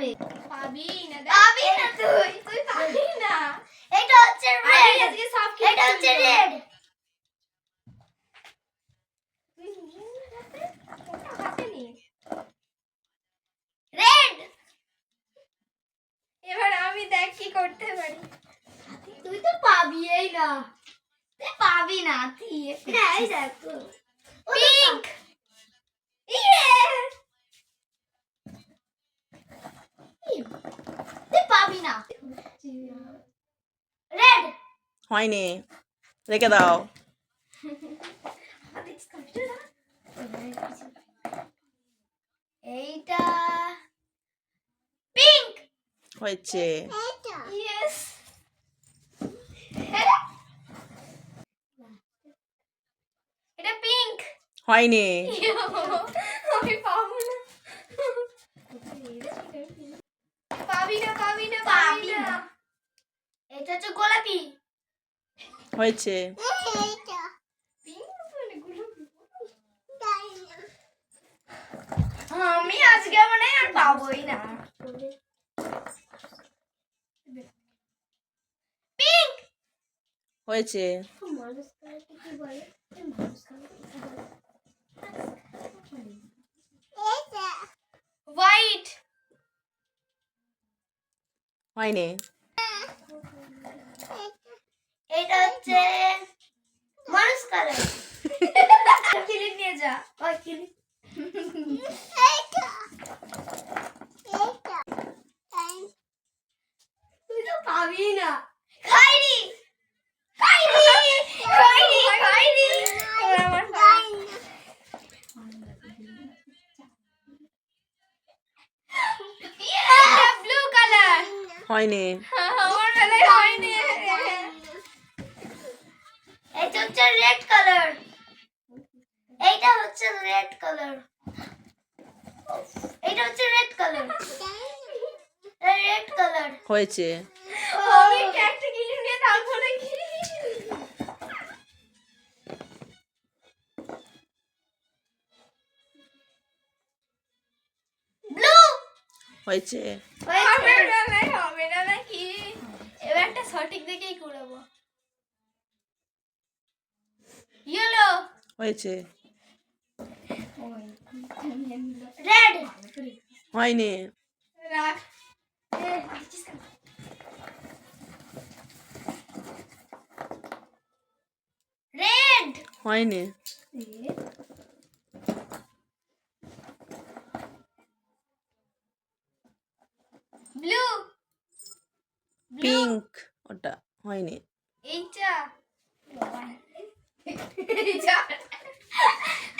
পারবি না দেখ। পাবি না তুই। তুই পারবি না। এটা হচ্ছে আমি রেড আজকে সব খেয়ে এটা হচ্ছে ফেলব। রেড তুই নিয়ে নে হাতে, ওটা হাতে নিস। রেড এবার আমি দেখ কি করতে পারি। তুই তো পাবি এই না। তুই পাবি না তুই। হ্যাঁ এই দেখ। পিঙ্ক ইয়ে তুই পাবি না রেড হয়নি রেখে দাও এইটা পিঙ্ক হয়েছে ইয়েস এটা পিঙ্ক হয়নি আমি পাবো না পাবি না পাবি না পাবি। না এটা হচ্ছে গোলাপি হয়েছে। আমি আজকে মানে আর পাবোই না। হয়েছে। হোয়াইট! হয়নি এটা হচ্ছে মানুষ কালার। ক্লিপ নিয়ে যা। ওই কিলি এইটা। এইটা। তুই তো পাবি না। খাইনি খাইনি আমার হয়নি। আমার বেলায় হয়নি। এটা হচ্ছে রেড কালার এইটা হচ্ছে রেড কালার এটা হচ্ছে রেড কালার রেড কালার হয়েছে। আমি একটা ক্লিপ নিয়ে তারপরে কি ব্লু হয়েছে। হয়েছে। রেড হয়নি। রেড হয়নি। ব্লু পিঙ্ক ওটা হয়নি। এইটা 嘿嘿嘿嘿